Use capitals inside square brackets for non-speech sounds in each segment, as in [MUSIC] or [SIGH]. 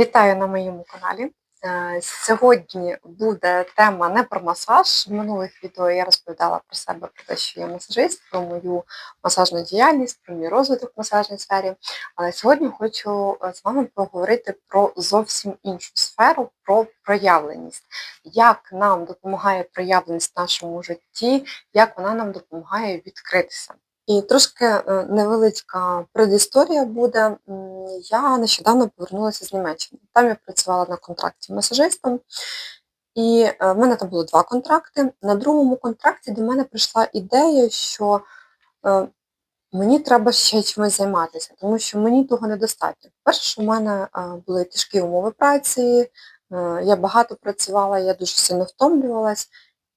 Вітаю на моєму каналі. Е, Сьогодні буде тема не про масаж. В минулих відео я розповідала про себе, про те, що я масажист, про мою масажну діяльність, про мій розвиток в масажній сфері. Але сьогодні хочу е, з вами поговорити про зовсім іншу сферу, про проявленість. Як нам допомагає проявленість в нашому житті, як вона нам допомагає відкритися. І трошки е, невеличка предісторія буде. М, Я нещодавно повернулася з Німеччини. Там я працювала на контракті масажистом, і е, в мене там було два контракти. На другому контракті до мене прийшла ідея, що е, мені треба ще чимось займатися, тому що мені того недостатньо. Перше, що в мене е, були тяжкі умови праці, я багато працювала, я дуже сильно втомлювалась.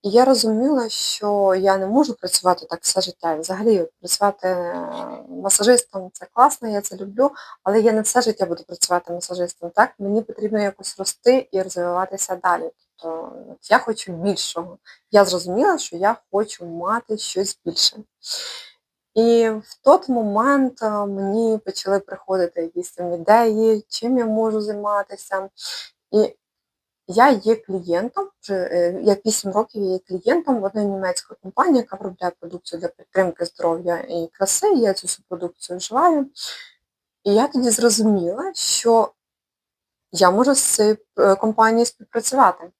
І я розуміла, що я не можу працювати так все життя. Взагалі працювати е, масажистом це класно, я це люблю, але я не все життя буду працювати масажистом. Так, мені потрібно якось рости і розвиватися далі. Тобто я хочу більшого. Я зрозуміла, що я хочу мати щось більше. І в той момент е, мені почали приходити якісь там ідеї, чим я можу займатися. І я є клієнтом, е, я 8 років є клієнтом одної німецької компанії, яка виробляє продукцію для підтримки здоров'я і краси. Я цю всю продукцію вживаю. І я тоді зрозуміла, що я можу з цією е, компанією співпрацювати.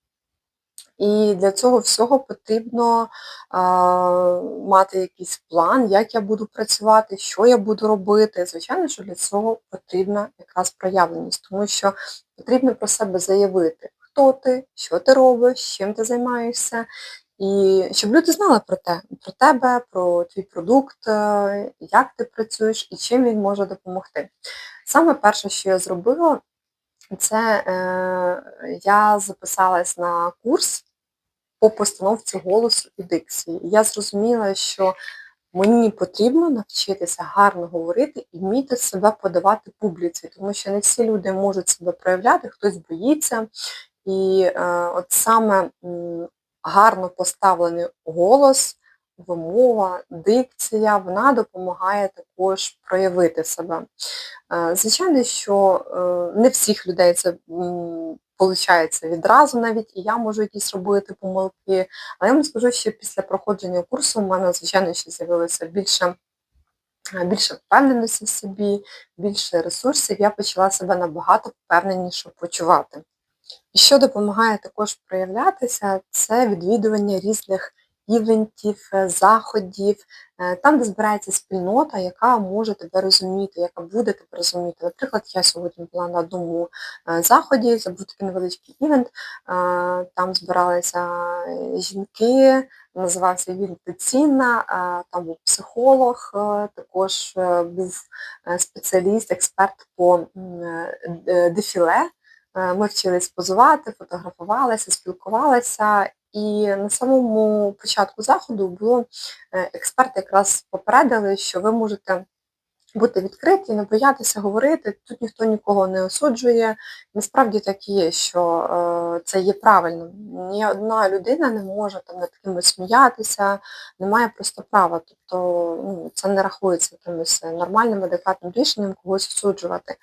І для цього всього потрібно а, мати якийсь план, як я буду працювати, що я буду робити. Звичайно, що для цього потрібна якраз проявленість, тому що потрібно про себе заявити, хто ти, що ти робиш, чим ти займаєшся. І щоб люди знали про те, про тебе, про твій продукт, е, як ти працюєш і чим він може допомогти. Саме перше, що я зробила, це е, я записалась на курс по постановці голосу і дикції. Я зрозуміла, що мені потрібно навчитися гарно говорити і вміти себе подавати публіці, тому що не всі люди можуть себе проявляти, хтось боїться. І е, от саме гарно поставлений голос, вимова, дикція, вона допомагає також проявити себе. Е, Звичайно, що е, не всіх людей це виходить відразу навіть, і я можу якісь робити помилки, але я вам скажу, що після проходження курсу в мене, звичайно, ще з'явилося більше. е, Більше впевненості в собі, більше ресурсів, я почала себе набагато впевненіше почувати. Що допомагає також проявлятися, це відвідування різних івентів, е, заходів, е, там, де збирається спільнота, яка може тебе розуміти, яка буде тебе розуміти. Наприклад, я сьогодні була на одному е, заході, це був такий невеличкий івент, там збиралися жінки, називався він там був психолог, також був спеціаліст, експерт по дефіле. Е, Ми вчились позувати, фотографувалися, спілкувалися. І на самому початку заходу було е, експерти якраз попередили, що ви можете бути відкриті, не боятися говорити, тут ніхто нікого не осуджує. Насправді так і є, що е, це є правильно. Ні одна людина не може там над кимось сміятися, не має просто права. Тобто ну, це не рахується якимось нормальним, адекватним рішенням когось осуджувати.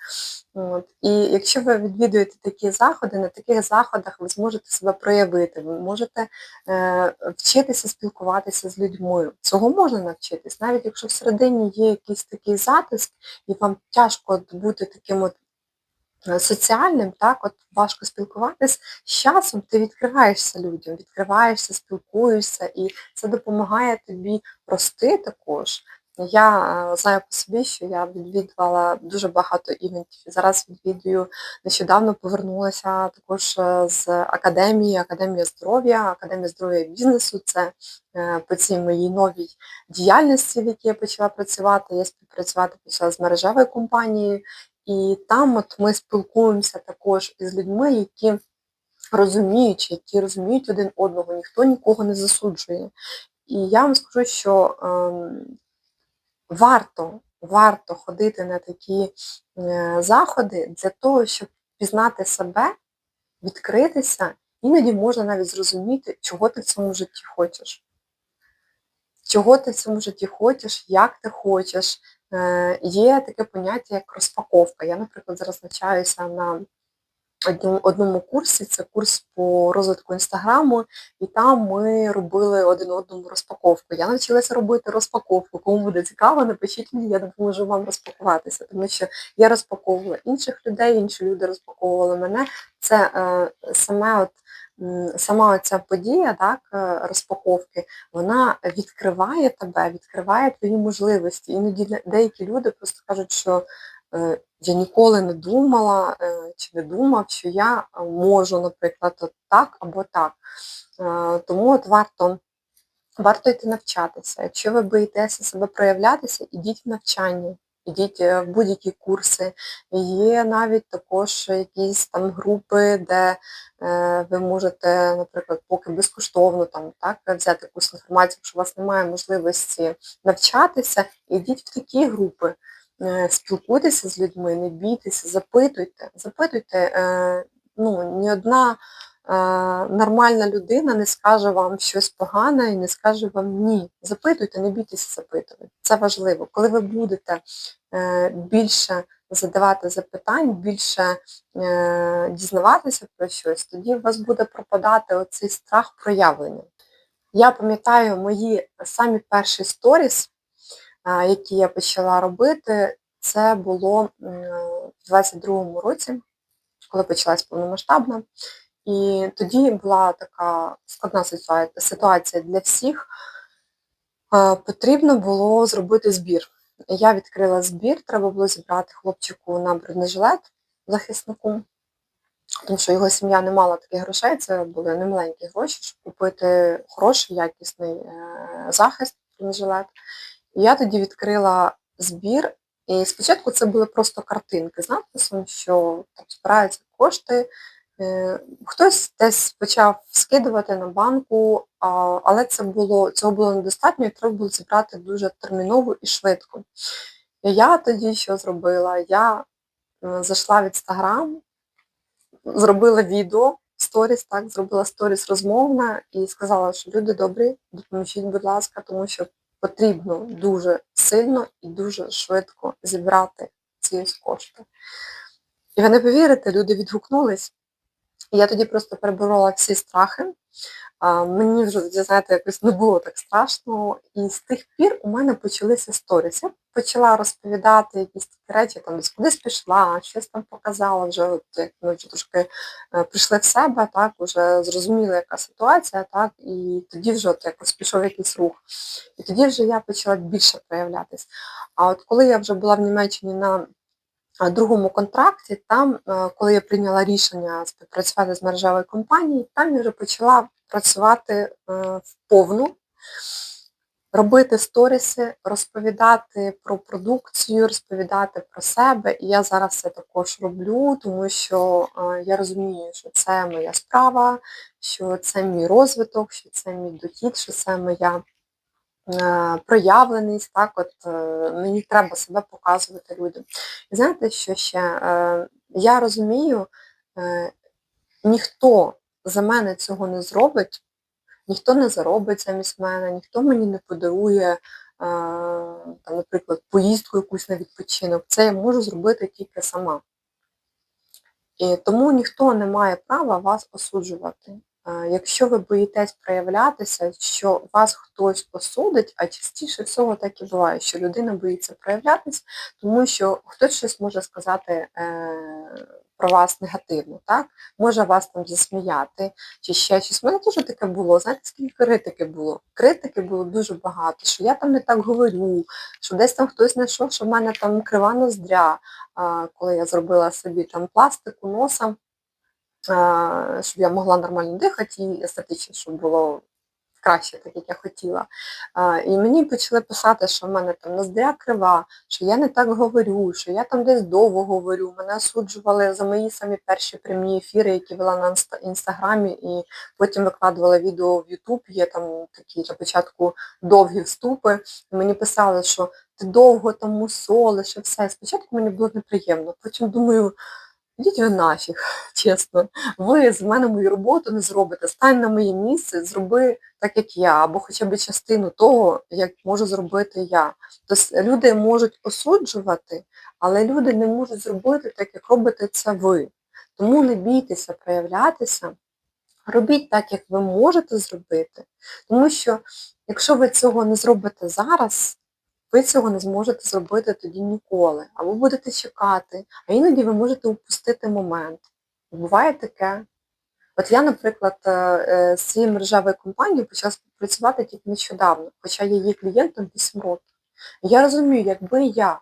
От. І якщо ви відвідуєте такі заходи, на таких заходах ви зможете себе проявити, ви можете е, вчитися спілкуватися з людьми. Цього можна навчитись, навіть якщо всередині є якийсь такий затиск, і вам тяжко бути таким от е, соціальним, так, от важко спілкуватись, з часом ти відкриваєшся людям, відкриваєшся, спілкуєшся, і це допомагає тобі рости також. Я е, знаю по собі, що я відвідувала дуже багато івентів. Зараз відвідую, нещодавно повернулася також е, з академії, Академія здоров'я, Академія здоров'я бізнесу. Це е, по цій моїй новій діяльності, в якій я почала працювати. Я співпрацювати почала з мережевою компанією, і там от ми спілкуємося також із людьми, які розуміють, які розуміють один одного, ніхто нікого не засуджує. І я вам скажу, що ем, варто, варто ходити на такі е, заходи для того, щоб пізнати себе, відкритися, іноді можна навіть зрозуміти, чого ти в цьому житті хочеш. Чого ти в цьому житті хочеш, як ти хочеш. Е, Є таке поняття, як розпаковка. Я, наприклад, зараз навчаюся на одному, курсі, це курс по розвитку інстаграму, і там ми робили один одному розпаковку. Я навчилася робити розпаковку. Кому буде цікаво, напишіть мені, я допоможу вам розпакуватися, тому що я розпаковувала інших людей, інші люди розпаковували мене. Це е, саме от. Сама ця подія, так, е, розпаковки, вона відкриває тебе, відкриває твої можливості. Іноді деякі люди просто кажуть, що я ніколи не думала е, чи не думав, що я е, можу, наприклад, от так або так. Тому от варто варто йти навчатися. Якщо ви боїтеся себе проявлятися, ідіть в навчання. Ідіть в будь-які курси. Є навіть також якісь там групи, де е, ви можете, наприклад, поки безкоштовно там так взяти якусь інформацію, якщо у вас немає можливості навчатися, ідіть в такі групи. Е, спілкуйтеся з людьми, не бійтеся, запитуйте, запитуйте, е, ну, ні одна е, нормальна людина не скаже вам щось погане і не скаже вам ні. Запитуйте, не бійтеся запитувати. Це важливо. Коли ви будете більше задавати запитань, більше дізнаватися про щось, тоді у вас буде пропадати оцей страх проявлення. Я пам'ятаю мої самі перші сторіс, які я почала робити, це було в 22-му році, коли почалась повномасштабна. І тоді була така складна ситуація для всіх. Потрібно було зробити збір. Я відкрила збір, треба було зібрати хлопчику на бронежилет захиснику, тому що його сім'я не мала таких грошей, це були немаленькі гроші, щоб купити хороший, якісний е, захист, бронежилет. Я тоді відкрила збір, і спочатку це були просто картинки з надписом, що там збираються кошти. Е, хтось десь почав скидувати на банку, але це було, цього було недостатньо і треба було зібрати дуже терміново і швидко. І я тоді що зробила? Я е, зайшла в інстаграм, зробила відео, сторіс, так, зробила сторіс розмовна і сказала, що люди добрі, допоможіть, будь ласка, тому що потрібно дуже сильно і дуже швидко зібрати ці кошти. І ви не повірите, люди відгукнулись. Я тоді просто переборола всі страхи. Мені вже, знаєте, якось не було так страшно. І з тих пір у мене почалися сторіс. Я почала розповідати якісь такі речі, там кудись пішла, щось там показала, вже от як ми трошки е, прийшли в себе, так, вже зрозуміли, яка ситуація, так, і тоді вже от якось пішов якийсь рух. І тоді вже я почала більше проявлятись. А от коли я вже була в Німеччині на другому контракті, там, е, коли я прийняла рішення співпрацювати з мережевою компанією, там я вже почала працювати е, в повну, робити сторіси, розповідати про продукцію, розповідати про себе. І я зараз це також роблю, тому що е, я розумію, що це моя справа, що це мій розвиток, що це мій дохід, що це моя проявленість, так, от е, мені треба себе показувати людям. І знаєте, що ще? Е, я розумію, ніхто за мене цього не зробить, ніхто не заробить замість мене, ніхто мені не подарує, там, наприклад, поїздку якусь на відпочинок. Це я можу зробити тільки сама. І тому ніхто не має права вас осуджувати. Якщо ви боїтесь проявлятися, що вас хтось осудить, а частіше всього так і буває, що людина боїться проявлятися, тому що хтось щось може сказати е, про вас негативно, так? може вас там засміяти, чи ще щось. У мене теж таке було, знаєте, скільки критики було. Критики було дуже багато, що я там не так говорю, що десь там хтось знайшов, що в мене там крива ноздря, коли я зробила собі там пластику носа щоб я могла нормально дихати і естетично, щоб було краще, так як я хотіла. І мені почали писати, що в мене там ноздря крива, що я не так говорю, що я там десь довго говорю. Мене осуджували за мої самі перші прямі ефіри, які вела на інстаграмі, і потім викладувала відео в Ютуб, є там такі на початку довгі вступи. І мені писали, що ти довго там мусолиш і все. Спочатку мені було неприємно, потім думаю, Ідіть ви нафіг, [LAUGHS] чесно. Ви з мене мою роботу не зробите. Стань на моє місце, зроби так, як я, або хоча б частину того, як можу зробити я. Тобто люди можуть осуджувати, але люди не можуть зробити так, як робите це ви. Тому не бійтеся проявлятися, робіть так, як ви можете зробити, тому що якщо ви цього не зробите зараз, ви цього не зможете зробити тоді ніколи. Або будете чекати, а іноді ви можете упустити момент. Буває таке. От я, наприклад, е, е, з цією мережевою компанією почала співпрацювати тільки нещодавно, хоча я є клієнтом 8 років. Я розумію, якби я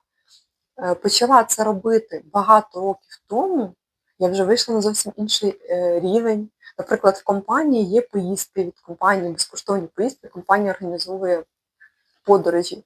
е, почала це робити багато років тому, я вже вийшла на зовсім інший рівень. Наприклад, в компанії є поїздки від компанії, безкоштовні поїздки, компанія організовує подорожі.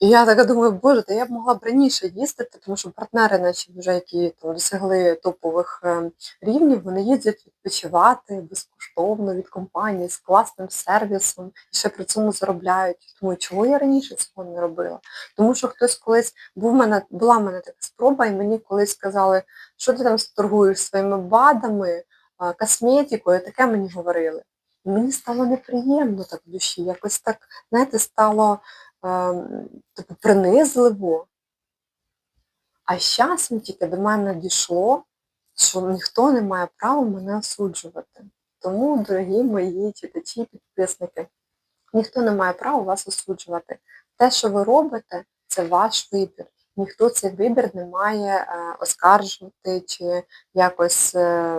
І я така думаю, боже, та я б могла б раніше їздити, тому що партнери, наші вже які там досягли топових ем, рівнів, вони їздять відпочивати безкоштовно від компанії з класним сервісом і ще при цьому заробляють. Тому чого я раніше цього не робила? Тому що хтось колись був в мене, була в мене така спроба, і мені колись сказали, що ти там торгуєш своїми БАДами, косметикою, таке мені говорили. І мені стало неприємно так в душі, якось так, знаєте, стало типу, принизливо. А з часом тільки до мене дійшло, що ніхто не має права мене осуджувати. Тому, дорогі мої читачі, підписники, ніхто не має права вас осуджувати. Те, що ви робите, це ваш вибір. Ніхто цей вибір не має е, оскаржувати чи якось е,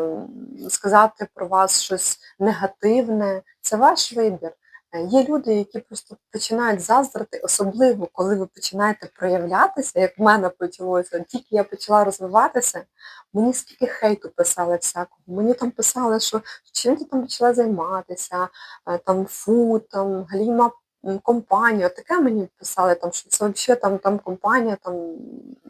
сказати про вас щось негативне. Це ваш вибір. Є люди, які просто починають заздрити, особливо, коли ви починаєте проявлятися, як в мене почалося, тільки я почала розвиватися, мені скільки хейту писали всякого. Мені там писали, що чим ти там почала займатися, е, там фу, там галіма компанія, таке мені писали, там, що це взагалі там, там компанія, там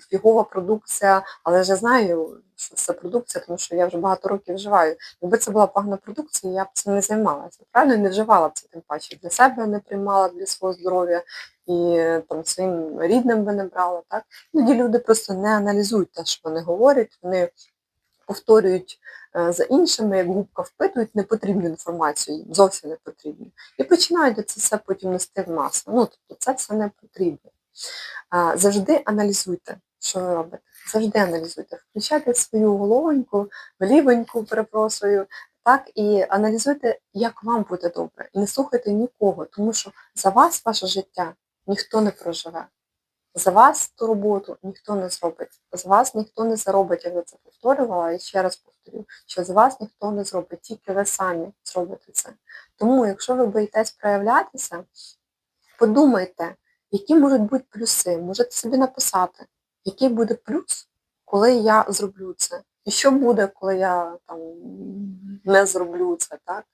фігова продукція, але я знаю, що це продукція, тому що я вже багато років вживаю. Якби це була погана продукція, я б цим не займалася. Правильно, не вживала б це тим паче. Для себе не приймала для свого здоров'я і там своїм рідним би не брала. Так? Іноді люди просто не аналізують те, що вони говорять, вони повторюють е, за іншими, як губка впитують непотрібну інформацію, їм зовсім не потрібну. І починають це все потім нести в масу. Ну, тобто це все не потрібно. Завжди аналізуйте, що ви робите. Завжди аналізуйте. Включайте свою головоньку, лівоньку, перепрошую, так, і аналізуйте, як вам буде добре. І не слухайте нікого, тому що за вас ваше життя ніхто не проживе. За вас ту роботу ніхто не зробить. З вас ніхто не заробить, я це повторювала, і ще раз повторю, що з вас ніхто не зробить, тільки ви самі зробите це. Тому, якщо ви боїтесь проявлятися, подумайте, які можуть бути плюси. Можете собі написати, який буде плюс, коли я зроблю це. І що буде, коли я там не зроблю це, так?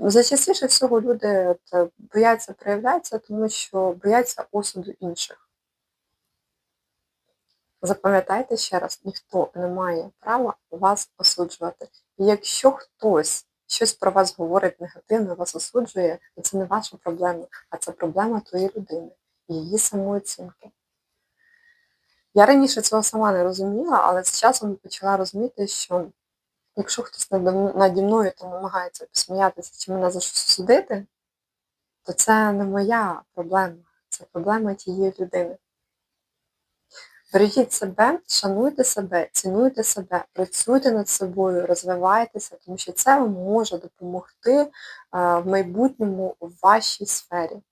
Зачастіше всього люди е, бояться проявлятися, тому що бояться осуду інших. Запам'ятайте ще раз, ніхто не має права вас осуджувати. І якщо хтось щось про вас говорить негативно, вас осуджує, то це не ваша проблема, а це проблема твоєї людини її самооцінки. Я раніше цього сама не розуміла, але з часом почала розуміти, що Якщо хтось наді мною там намагається посміятися чи мене за щось судити, то це не моя проблема, це проблема тієї людини. Бережіть себе, шануйте себе, цінуйте себе, працюйте над собою, розвивайтеся, тому що це вам може допомогти в майбутньому у вашій сфері.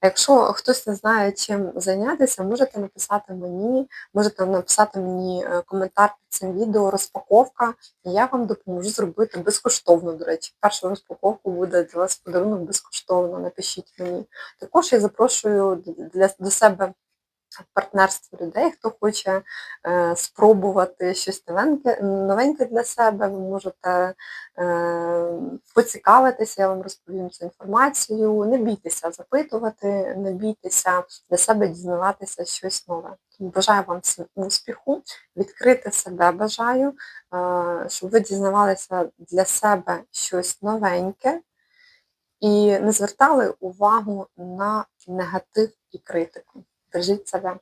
А якщо хтось не знає, чим зайнятися, можете написати мені, можете написати мені е, коментар під цим відео, розпаковка, і я вам допоможу зробити безкоштовно, до речі. Першу розпаковку буде для вас подарунок безкоштовно, напишіть мені. Також я запрошую для, до себе партнерство людей, хто хоче е, спробувати щось новеньке новеньке для себе, ви можете е, поцікавитися, я вам розповім цю інформацію. Не бійтеся запитувати, не бійтеся для себе дізнаватися щось нове. Бажаю вам успіху, відкрити себе бажаю, е, щоб ви дізнавалися для себе щось новеньке і не звертали увагу на негатив і критику. Бережіть себе.